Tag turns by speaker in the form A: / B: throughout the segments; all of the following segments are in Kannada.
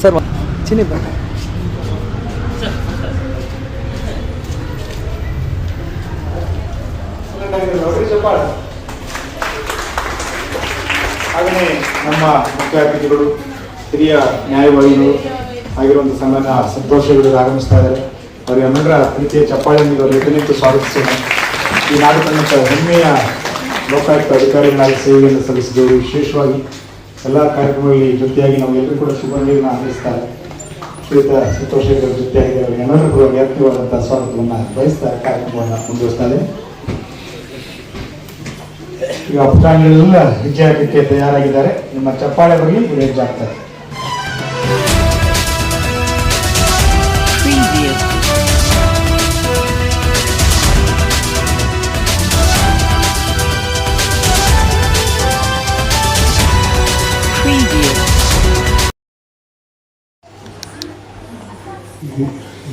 A: ಸರ್ ಚಿನ್ನಿ ಬ.
B: ಹಾಗೆಯೇ ನಮ್ಮ ಮುಖ್ಯ ಅತಿಥಿಗಳು ಹಿರಿಯ ನ್ಯಾಯವಾದಿಗಳು ಆಗಿರುವಂಥ ಸಂಘನ ಸಂತೋಷಗಳು ಆಗಮಿಸ್ತಾ ಇದ್ದಾರೆ. ಅವರಿಗೆಲ್ಲರ ಪ್ರೀತಿಯ ಚಪ್ಪಾಳೆಯೊಂದಿಗೆ ಅವರು ನಿಂತು ಸ್ವಾಗತಿಸೋಣ ಈ ನಾಡು ತನ್ನ ಹೆಮ್ಮೆಯ ಲೋಕಾಯುಕ್ತ ಅಧಿಕಾರಿಗಳಾಗಿ ಸೇವೆಯನ್ನು ಸಲ್ಲಿಸಿದವರು ವಿಶೇಷವಾಗಿ ಎಲ್ಲ ಕಾರ್ಯಕ್ರಮಗಳಲ್ಲಿ ಜೊತೆಯಾಗಿ ನಮಗೆಲ್ಲರೂ ಕೂಡ ಶುಭಗಳನ್ನು ಹಾರೈಸ್ತಾರೆ ಶ್ರೀತ ಸಂತೋಷ ಜೊತೆಯಾಗಿ ಅವರಿಗೆಲ್ಲರೂ ಕೂಡ ವ್ಯಾಪ್ತಿವಾದಂಥ ಸ್ವಾಗತವನ್ನು ಬಯಸ್ತಾ ಕಾರ್ಯಕ್ರಮವನ್ನು ಮುಂದುವರಿಸ್ತಾರೆ ಈಗ ಪುಟಾಣಿಗಳೆಲ್ಲ ಹೆಜ್ಜೆ ತಯಾರಾಗಿದ್ದಾರೆ. ನಿಮ್ಮ ಚಪ್ಪಾಳೆ ಬರಲಿ ಇವರು ಹಾಕ್ತಾರೆ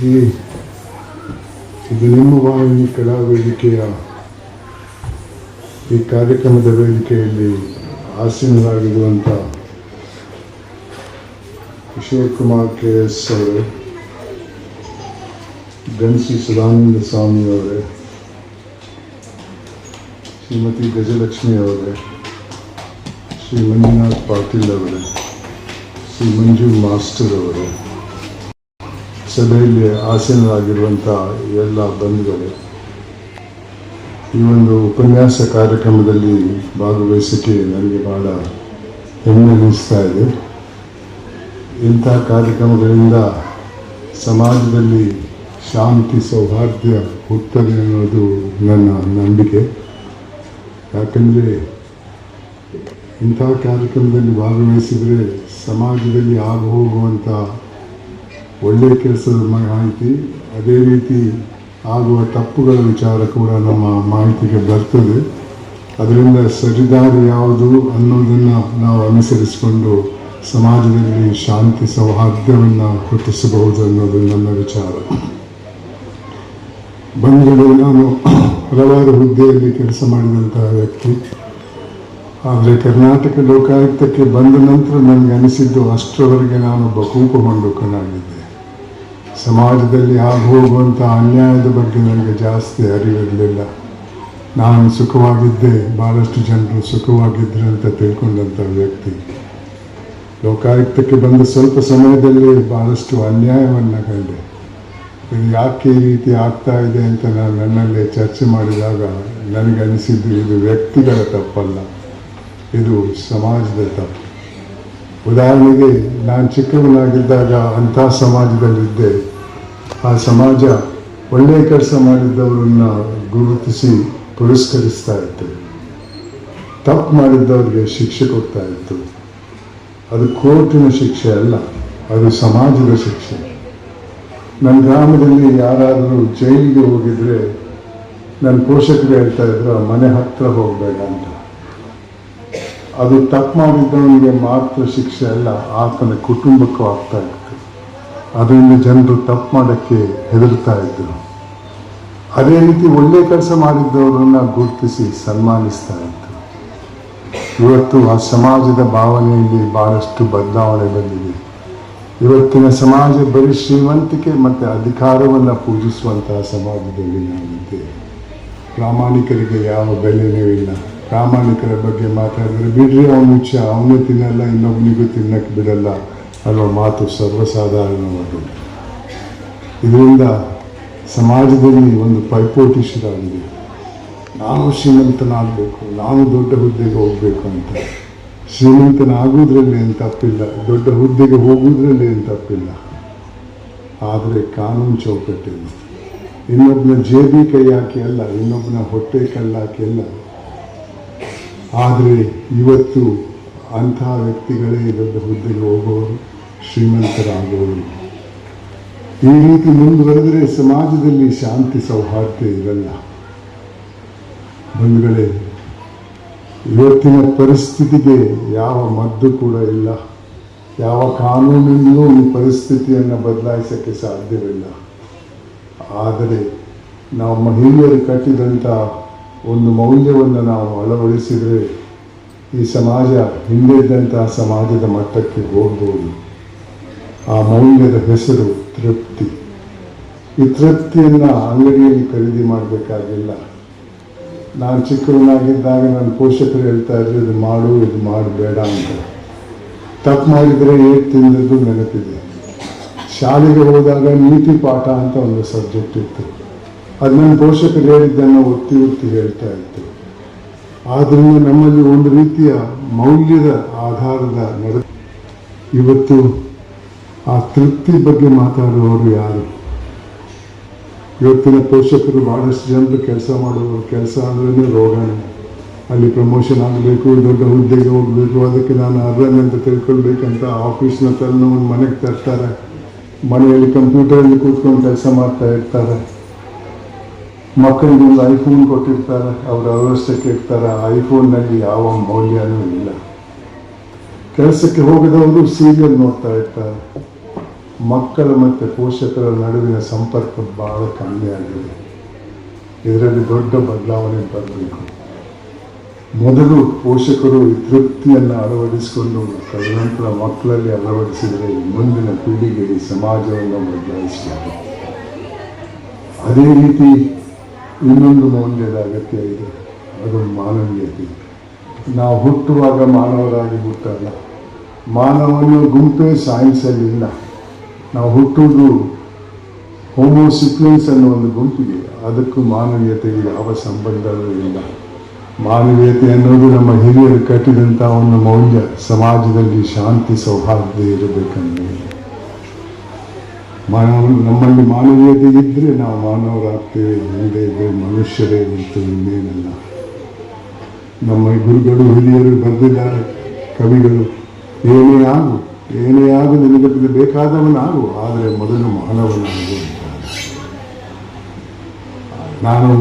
C: ಈ ಇದು ನಿಮ್ಮ ವಾಹಿನಿ ಕಲಾ ವೇದಿಕೆಯ ಈ ಕಾರ್ಯಕ್ರಮದ ವೇದಿಕೆಯಲ್ಲಿ ಆಸೀನರಾಗಿರುವಂಥ ಕಿಶೋರ್ ಕುಮಾರ್ ಕೆ ಎಸ್ ಅವರು ಗಣಸಿ ಸದಾನಂದ ಸ್ವಾಮಿ ಅವರೇ ಶ್ರೀಮತಿ ಗಜಲಕ್ಷ್ಮಿ ಅವರೇ ಶ್ರೀ ಮಂಜುನಾಥ್ ಪಾಟೀಲ್ ಅವರೇ ಶ್ರೀ ಮಂಜು ಮಾಸ್ಟರ್ ಅವರು ಸಭೆಯಲ್ಲಿ ಆಸೀನರಾಗಿರುವಂಥ ಎಲ್ಲ ಬಂಧುಗಳು, ಈ ಒಂದು ಉಪನ್ಯಾಸ ಕಾರ್ಯಕ್ರಮದಲ್ಲಿ ಭಾಗವಹಿಸಿಕೆ ನನಗೆ ಬಹಳ ಹೆಮ್ಮೆ ಅನಿಸ್ತಾ ಇದೆ. ಇಂಥ ಕಾರ್ಯಕ್ರಮಗಳಿಂದ ಸಮಾಜದಲ್ಲಿ ಶಾಂತಿ ಸೌಹಾರ್ದ ಹುಟ್ಟದೆ ಅನ್ನೋದು ನನ್ನ ನಂಬಿಕೆ. ಯಾಕಂದರೆ ಇಂಥ ಕಾರ್ಯಕ್ರಮದಲ್ಲಿ ಭಾಗವಹಿಸಿದರೆ ಸಮಾಜದಲ್ಲಿ ಆಗ ಹೋಗುವಂಥ ಒಳ್ಳೆಯ ಕೆಲಸದ ಮಾಹಿತಿ, ಅದೇ ರೀತಿ ಆಗುವ ತಪ್ಪುಗಳ ವಿಚಾರ ಕೂಡ ನಮ್ಮ ಮಾಹಿತಿಗೆ ಬರ್ತದೆ. ಅದರಿಂದ ಸರಿದಾರಿ ಯಾವುದು ಅನ್ನೋದನ್ನು ನಾವು ಅನುಸರಿಸಿಕೊಂಡು ಸಮಾಜದಲ್ಲಿ ಶಾಂತಿ ಸೌಹಾರ್ದವನ್ನು ಹುಟ್ಟಿಸಬಹುದು ಅನ್ನೋದು ನನ್ನ ವಿಚಾರ. ಬಂಧುಗಳು, ನಾನು ಹಲವಾರು ಹುದ್ದೆಯಲ್ಲಿ ಕೆಲಸ ಮಾಡಿದಂತಹ ವ್ಯಕ್ತಿ. ಆದರೆ ಕರ್ನಾಟಕ ಲೋಕಾಯುಕ್ತಕ್ಕೆ ಬಂದ ನಂತರ ನನಗೆ ಅನಿಸಿದ್ದು ಅಷ್ಟರವರೆಗೆ ನಾನು ಬಹುಕೂಪ ಮಂಡುಕನಾಗಿದ್ದೆ ಸಮಾಜದಲ್ಲಿ ಆಗು ಹೋಗುವಂಥ ಅನ್ಯಾಯದ ಬಗ್ಗೆ ನನಗೆ ಜಾಸ್ತಿ ಅರಿವಿರಲಿಲ್ಲ. ನಾನು ಸುಖವಾಗಿದ್ದೆ ಭಾಳಷ್ಟು ಜನರು ಸುಖವಾಗಿದ್ದರು ಅಂತ ತಿಳ್ಕೊಂಡಂಥ ವ್ಯಕ್ತಿ. ಲೋಕಾಯುಕ್ತಕ್ಕೆ ಬಂದ ಸ್ವಲ್ಪ ಸಮಯದಲ್ಲಿ ಭಾಳಷ್ಟು ಅನ್ಯಾಯವನ್ನು ಕಂಡೆ. ಇದು ಯಾಕೆ ಈ ರೀತಿ ಆಗ್ತಾ ಇದೆ ಅಂತ ನಾನು ನನ್ನಲ್ಲೇ ಚರ್ಚೆ ಮಾಡಿದಾಗ ನನಗೆ ಅನಿಸಿದ್ದು ಇದು ವ್ಯಕ್ತಿಗಳ ತಪ್ಪಲ್ಲ. ಇದು ಸಮಾಜದ ತಪ್ಪು. ಉದಾಹರಣೆಗೆ, ನಾನು ಚಿಕ್ಕವನಾಗಿದ್ದಾಗ ಅಂಥ ಸಮಾಜದಲ್ಲಿದ್ದೆ. ಆ ಸಮಾಜ ಒಳ್ಳೆಯ ಕೆಲಸ ಮಾಡಿದ್ದವರನ್ನ ಗುರುತಿಸಿ ಪುರಸ್ಕರಿಸ್ತಾ ಇತ್ತು. ತಪ್ಪು ಮಾಡಿದ್ದವ್ರಿಗೆ ಶಿಕ್ಷೆ ಕೊಡ್ತಾ ಇತ್ತು. ಅದು ಕೋರ್ಟಿನ ಶಿಕ್ಷೆ ಅಲ್ಲ, ಅದು ಸಮಾಜದ ಶಿಕ್ಷೆ. ನನ್ನ ಗ್ರಾಮದಲ್ಲಿ ಯಾರಾದರೂ ಜೈಲಿಗೆ ಹೋಗಿದ್ರೆ ನನ್ನ ಪೋಷಕರು ಹೇಳ್ತಾ ಇದ್ರು, "ಆ ಮನೆ ಹತ್ರ ಹೋಗಬೇಡ ಅಂತ. ಅದು ತಪ್ಪು ಮಾಡಿದ್ದವನಿಗೆ ಮಾತ್ರ ಶಿಕ್ಷೆ ಅಲ್ಲ, ಆತನ ಕುಟುಂಬಕ್ಕೂ ಆಗ್ತಾ ಇತ್ತು. ಅದರಿಂದ ಜನರು ತಪ್ಪು ಮಾಡೋಕ್ಕೆ ಹೆದರ್ತಾ ಇದ್ದರು ಅದೇ ರೀತಿ ಒಳ್ಳೆ ಕೆಲಸ ಮಾಡಿದ್ದವರನ್ನು ಗುರುತಿಸಿ ಸನ್ಮಾನಿಸ್ತಾ ಇದ್ದರು ಇವತ್ತು ಆ ಸಮಾಜದ ಭಾವನೆಯಲ್ಲಿ ಭಾಳಷ್ಟು ಬದಲಾವಣೆ ಬಂದಿದೆ. ಇವತ್ತಿನ ಸಮಾಜ ಬರೀ ಶ್ರೀಮಂತಿಕೆ ಮತ್ತು ಅಧಿಕಾರವನ್ನು ಪೂಜಿಸುವಂತಹ ಸಮಾಜದಲ್ಲಿ ನಾವಿದ್ದೇವೆ ಪ್ರಾಮಾಣಿಕರಿಗೆ ಯಾವ ಬೆಲೆನೂ ಇಲ್ಲ. ಪ್ರಾಮಾಣಿಕರ ಬಗ್ಗೆ ಮಾತಾಡಿದರೆ, ಬಿಡ್ರಿ ಅವನು ಹುಚ್ಚ, ಅವನು ತಿನ್ನಲ್ಲ ಇನ್ನೊಬ್ಬನಿಗೂ ತಿನ್ನಕ್ಕೆ ಬಿಡಲ್ಲ. ಅನ್ನೋ ಮಾತು ಸರ್ವಸಾಧಾರಣವಾಗಿದೆ ಇದರಿಂದ ಸಮಾಜದಲ್ಲಿ ಒಂದು ಪೈಪೋಟಿ ಶುರುವಾಗಿದೆ ನಾನು ಶ್ರೀಮಂತನಾಗಬೇಕು, ನಾನು ದೊಡ್ಡ ಹುದ್ದೆಗೆ ಹೋಗಬೇಕು ಅಂತ. ಶ್ರೀಮಂತನಾಗುವುದರಲ್ಲಿ ಏನು ತಪ್ಪಿಲ್ಲ, ದೊಡ್ಡ ಹುದ್ದೆಗೆ ಹೋಗುವುದರಲ್ಲಿ ಏನು ತಪ್ಪಿಲ್ಲ. ಆದರೆ ಕಾನೂನು ಚೌಕಟ್ಟಿಲ್ಲ ಇನ್ನೊಬ್ಬನ ಜೇಬಿ ಕೈ ಹಾಕಿ ಅಲ್ಲ ಇನ್ನೊಬ್ಬನ ಹೊಟ್ಟೆ ಕಲ್ಲಾಕಿ ಅಲ್ಲ. ಆದರೆ ಇವತ್ತು ಅಂಥ ವ್ಯಕ್ತಿಗಳೇ ದೊಡ್ಡ ಹುದ್ದೆಗೆ ಹೋಗೋರು. ಶ್ರೀಮಂತರಾಗೋರು ಈ ರೀತಿ ಮುಂದುವರೆದರೆ ಸಮಾಜದಲ್ಲಿ ಶಾಂತಿ ಸೌಹಾರ್ದ ಇರಲ್ಲ. ಬಂಧುಗಳೇ, ಇವತ್ತಿನ ಪರಿಸ್ಥಿತಿಗೆ ಯಾವ ಮದ್ದು ಕೂಡ ಇಲ್ಲ. ಯಾವ ಕಾನೂನಿನಲ್ಲೂ ಈ ಪರಿಸ್ಥಿತಿಯನ್ನು ಬದಲಾಯಿಸೋಕ್ಕೆ ಸಾಧ್ಯವಿಲ್ಲ. ಆದರೆ ನಮ್ಮ ಮಹಿಳೆಯರು ಕಟ್ಟಿದಂಥ ಒಂದು ಮೌಲ್ಯವನ್ನು ನಾವು ಅಳವಡಿಸಿದರೆ ಈ ಸಮಾಜ ಹಿಂದೆ ಇದ್ದಂತಹ ಸಮಾಜದ ಮಟ್ಟಕ್ಕೆ ಹೋಗ್ಬೋದು. ಆ ಮೌಲ್ಯದ ಹೆಸರು ತೃಪ್ತಿ. ಈ ತೃಪ್ತಿಯನ್ನು ಅಂಗಡಿಯಲ್ಲಿ ಖರೀದಿ ಮಾಡಬೇಕಾಗಿಲ್ಲ. ನಾನು ಚಿಕ್ಕವನಾಗಿದ್ದಾಗ ನನ್ನ ಪೋಷಕರು ಹೇಳ್ತಾ ಇದ್ರು, ಇದು ಮಾಡು, ಇದು ಮಾಡಬೇಡ ಅಂತ. ತಪ್ಪು ಮಾಡಿದರೆ ಏಟ್ ತಿಂದಿದ್ದು ನೆನಪಿದೆ. ಶಾಲೆಗೆ ಹೋದಾಗ ನೀತಿ ಪಾಠ ಅಂತ ಒಂದು ಸಬ್ಜೆಕ್ಟ್ ಇತ್ತು. ಅದು ನನ್ನ ಪೋಷಕರು ಹೇಳಿದ್ದನ್ನು ಒತ್ತಿ ಒತ್ತಿ ಹೇಳ್ತಾ ಇತ್ತು. ಆದ್ದರಿಂದ ನಮ್ಮಲ್ಲಿ ಒಂದು ರೀತಿಯ ಮೌಲ್ಯದ ಆಧಾರದ ನಡೆ ಇವತ್ತು ಆ ತೃಪ್ತಿ ಬಗ್ಗೆ ಮಾತಾಡುವವರು ಯಾರು? ಇವತ್ತಿನ ಪೋಷಕರು ಭಾಳಷ್ಟು ಜನರು ಕೆಲಸ ಮಾಡುವವರು ಕೆಲಸ ಅಂದ್ರೆ ರೋಗನೇ ಅಲ್ಲಿ ಪ್ರಮೋಷನ್ ಆಗಬೇಕು, ದೊಡ್ಡ ಹುದ್ದೆಗೆ ಹೋಗಬೇಕು, ಅದಕ್ಕೆ ನಾನು ಅರ್ಹನೆ ಅಂತ ತಿಳ್ಕೊಳ್ಬೇಕಂತ ಆಫೀಸ್ನ ಒಂದು ಮನೆಗೆ ತರ್ತಾರೆ. ಮನೆಯಲ್ಲಿ ಕಂಪ್ಯೂಟರಲ್ಲಿ ಕೂತ್ಕೊಂಡು ಕೆಲಸ ಮಾಡ್ತಾ ಇರ್ತಾರೆ. ಮಕ್ಕಳಿಗೆ ಒಂದು ಐಫೋನ್ ಕೊಟ್ಟಿರ್ತಾರೆ, ಅವರ ಅವಶ್ಯಕ್ಕೆ ಇರ್ತಾರೆ. ಐಫೋನ್ನಲ್ಲಿ ಯಾವ ಮೌಲ್ಯನೂ ಇಲ್ಲ. ಕೆಲಸಕ್ಕೆ ಹೋಗದವರು ಸೀರಿಯಲ್ ನೋಡ್ತಾ ಇರ್ತಾರೆ. ಮಕ್ಕಳ ಮತ್ತು ಪೋಷಕರ ನಡುವಿನ ಸಂಪರ್ಕ ಬಹಳ ಕಮ್ಮಿ ಆಗಿದೆ. ಇದರಲ್ಲಿ ದೊಡ್ಡ ಬದಲಾವಣೆ ಬರಬೇಕು. ಮೊದಲು ಪೋಷಕರು ತೃಪ್ತಿಯನ್ನು ಅಳವಡಿಸಿಕೊಂಡು ತದನಂತರ ಮಕ್ಕಳಲ್ಲಿ ಅಳವಡಿಸಿದರೆ ಮುಂದಿನ ಪೀಳಿಗೆ ಸಮಾಜವನ್ನು ಬದಲಾಯಿಸಬಹುದು ಅದೇ ರೀತಿ ಇನ್ನೊಂದು ಮೌಲ್ಯದ ಅಗತ್ಯ ಇದೆ. ಅದು ಮಾನವೀಯತೆ. ನಾವು ಹುಟ್ಟುವಾಗ ಮಾನವರಾಗಿ ಹುಟ್ಟಲ್ಲ. ಮಾನವನ ಗುಂಪೇ ಸೈನ್ಸಲ್ಲಿ ಇಲ್ಲ. ನಾವು ಹುಟ್ಟುವುದು ಹೋಮೋಸಿಕ್ವೆನ್ಸ್ ಅನ್ನೋ ಒಂದು ಗುಂಪಿಗೆ ಅದಕ್ಕೂ ಮಾನವೀಯತೆಗೆ ಯಾವ ಸಂಬಂಧವೂ ಇಲ್ಲ. ಮಾನವೀಯತೆ ಅನ್ನೋದು ನಮ್ಮ ಹಿರಿಯರು ಕಟ್ಟಿದಂಥ ಒಂದು ಮೌಲ್ಯ. ಸಮಾಜದಲ್ಲಿ ಶಾಂತಿ ಸೌಹಾರ್ದ ಇರಬೇಕಂದ್ರೆ. ಮಾನವ, ನಮ್ಮಲ್ಲಿ ಮಾನವೀಯತೆ ಇದ್ದರೆ ನಾವು ಮಾನವರಾಗ್ತೇವೆ. ಹಿಂದೆ ಇದ್ದರೆ ಮನುಷ್ಯರೇ ಮತ್ತು ಇನ್ನೇನಲ್ಲ. ನಮ್ಮ ಗುರುಗಳು, ಹಿರಿಯರು ಬರೆದಿದ್ದಾರೆ. ಕವಿಗಳು, ಏನೇ ಆಗು ಏನೇ ಆಗು ನಿನಗೆ ಬೇಕಾದವನಾಗು, ಆದರೆ ಮೊದಲು ಮಾನವನಾಗು ನಾನು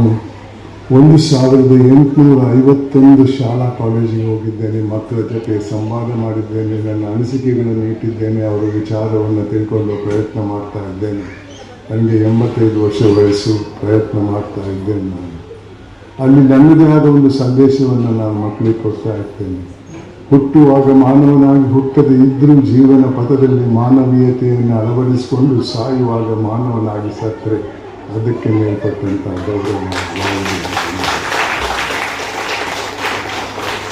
C: ಒಂದು ಸಾವಿರದ ಎಂಟುನೂರ ಐವತ್ತೊಂದು ಶಾಲಾ ಕಾಲೇಜಿಗೆ ಹೋಗಿದ್ದೇನೆ, ಮಕ್ಕಳ ಜೊತೆ ಸಂವಾದ ಮಾಡಿದ್ದೇನೆ, ನನ್ನ ಅನಿಸಿಕೆಗಳನ್ನು ಇಟ್ಟಿದ್ದೇನೆ, ಅವರ ವಿಚಾರವನ್ನು ತಿಳ್ಕೊಳ್ಳೋ ಪ್ರಯತ್ನ ಮಾಡ್ತಾ ಇದ್ದೇನೆ. ನನಗೆ ಎಂಬತ್ತೈದು ವರ್ಷ ವಯಸ್ಸು, ಪ್ರಯತ್ನ ಮಾಡ್ತಾ ಇದ್ದೇನೆ ನಾನು. ಅಲ್ಲಿ ನನ್ನದೇ ಆದ ಒಂದು ಸಂದೇಶವನ್ನು ನಾನು ಮಕ್ಕಳಿಗೆ ಕೊಡ್ತಾ ಇರ್ತೇನೆ. ಹುಟ್ಟುವಾಗ ಮಾನವನಾಗಿ ಹುಟ್ಟದೇ ಇದ್ದರೂ ಜೀವನ ಪಥದಲ್ಲಿ ಮಾನವೀಯತೆಯನ್ನು ಅಳವಡಿಸಿಕೊಂಡು ಸಾಯುವಾಗ ಮಾನವನಾಗಿ ಸತ್ತರೆ ಅದಕ್ಕೆ ಮೇಲ್ಪಟ್ಟಂಥ ಗೌರವ.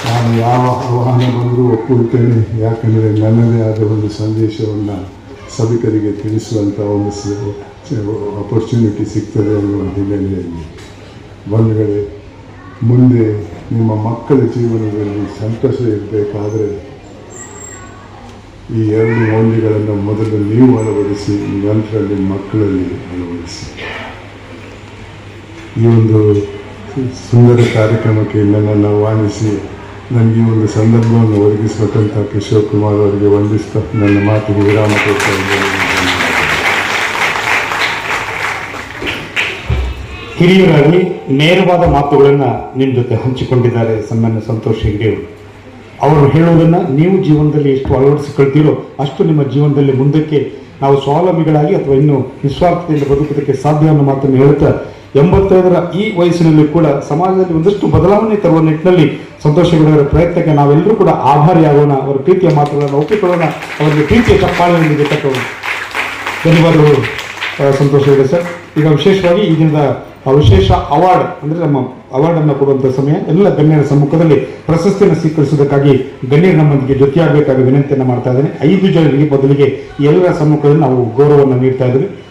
C: ನಾನು ಯಾವ ಆಹ್ವಾನ ಬಂದರೂ ಒಪ್ಪಿಕೊಳ್ತೇನೆ ಯಾಕಂದರೆ ನನ್ನದೇ ಆದ ಒಂದು ಸಂದೇಶವನ್ನು ಸಭಿಕರಿಗೆ ತಿಳಿಸುವಂಥ ಒಂದು ಅಪರ್ಚುನಿಟಿ ಸಿಗ್ತದೆ ಅನ್ನುವ ಹಿನ್ನೆಲೆಯಲ್ಲಿ ಬಂಧುಗಳೇ, ಮುಂದೆ ನಿಮ್ಮ ಮಕ್ಕಳ ಜೀವನದಲ್ಲಿ ಸಂತೋಷ ಇರಬೇಕಾದರೆ ಈ ಎರಡು ಮೌಲ್ಯಗಳನ್ನು ಮೊದಲು ನೀವು ಅಳವಡಿಸಿ ನಂತರ ನಿಮ್ಮ ಮಕ್ಕಳಲ್ಲಿ ಅಳವಡಿಸಿ. ಈ ಒಂದು ಸುಂದರ ಕಾರ್ಯಕ್ರಮಕ್ಕೆ ನನ್ನನ್ನು ಆಹ್ವಾನಿಸಿ, ನನಗೆ ಈ ಒಂದು ಸಂದರ್ಭವನ್ನು ಒದಗಿಸಬೇಕಂತ ಕಿಶೋರ್ ಕುಮಾರ್ ಅವರಿಗೆ ವಂದಿಸ್ತಾ ನನ್ನ ಮಾತಿಗೆ ವಿರಾಮ ಕೊಡ್ತಾ ಇದ್ದೇನೆ.
B: ಹಿರಿಯರಾಗಿ ನೇರವಾದ ಮಾತುಗಳನ್ನು ನಿಮ್ಮ ಜೊತೆ ಹಂಚಿಕೊಂಡಿದ್ದಾರೆ ಸನ್ಮಾನ್ಯ ಸಂತೋಷ್ ಹೆಗ್ಡೆ ಅವರು. ಹೇಳುವುದನ್ನು ನೀವು ಜೀವನದಲ್ಲಿ ಎಷ್ಟು ಅಳವಡಿಸಿಕೊಳ್ತೀರೋ ಅಷ್ಟು ನಿಮ್ಮ ಜೀವನದಲ್ಲಿ ಮುಂದಕ್ಕೆ ನಾವು ಸ್ವಾವಲಂಬಿಗಳಾಗಿ ಅಥವಾ ಇನ್ನೂ ನಿಸ್ವಾರ್ಥತೆಯಿಂದ ಬದುಕೋದಕ್ಕೆ ಸಾಧ್ಯ ಅನ್ನೋ ಮಾತನ್ನು ಹೇಳುತ್ತಾ, ಎಂಬತ್ತೈದರ ಈ ವಯಸ್ಸಿನಲ್ಲಿ ಕೂಡ ಸಮಾಜದಲ್ಲಿ ಒಂದಷ್ಟು ಬದಲಾವಣೆ ತರುವ ನಿಟ್ಟಿನಲ್ಲಿ ಸಂತೋಷ ಹೆಗ್ಡೆ ಅವರ ಪ್ರಯತ್ನಕ್ಕೆ ನಾವೆಲ್ಲರೂ ಕೂಡ ಆಭಾರಿಯಾಗೋಣ ಅವರ ಪ್ರೀತಿಯ ಮಾತುಗಳನ್ನು ಒಪ್ಪಿಕೊಳ್ಳೋಣ, ಅವರಿಗೆ ಪ್ರೀತಿಯ ಚಪ್ಪಾಳೆಯೊಂದಿಗೆ ತಟ್ಟೋಣ ಧನ್ಯವಾದಗಳು ಸಂತೋಷ ಸರ್. ಈಗ ವಿಶೇಷವಾಗಿ ಈ ದಿನದ ವಿಶೇಷ ಅವಾರ್ಡ್ ಅಂದ್ರೆ ನಮ್ಮ ಅವಾರ್ಡ್ ಕೊಡುವಂಥ ಸಮಯ ಎಲ್ಲ ಗಣ್ಯರ ಸಮ್ಮುಖದಲ್ಲಿ ಪ್ರಶಸ್ತಿಯನ್ನು ಸ್ವೀಕರಿಸುವುದಕ್ಕಾಗಿ ಗಣ್ಯರು ನಮ್ಮೊಂದಿಗೆ ಜೊತೆಯಾಗಬೇಕಾಗಿ ವಿನಂತಿಯನ್ನು ಮಾಡ್ತಾ ಇದ್ದೇನೆ. ಐದು ಜನರಿಗೆ ಬದಲಿಗೆ ಎಲ್ಲರ ಸಮ್ಮುಖದಲ್ಲಿ ನಾವು ಗೌರವವನ್ನು ನೀಡ್ತಾ ಇದ್ದೇವೆ.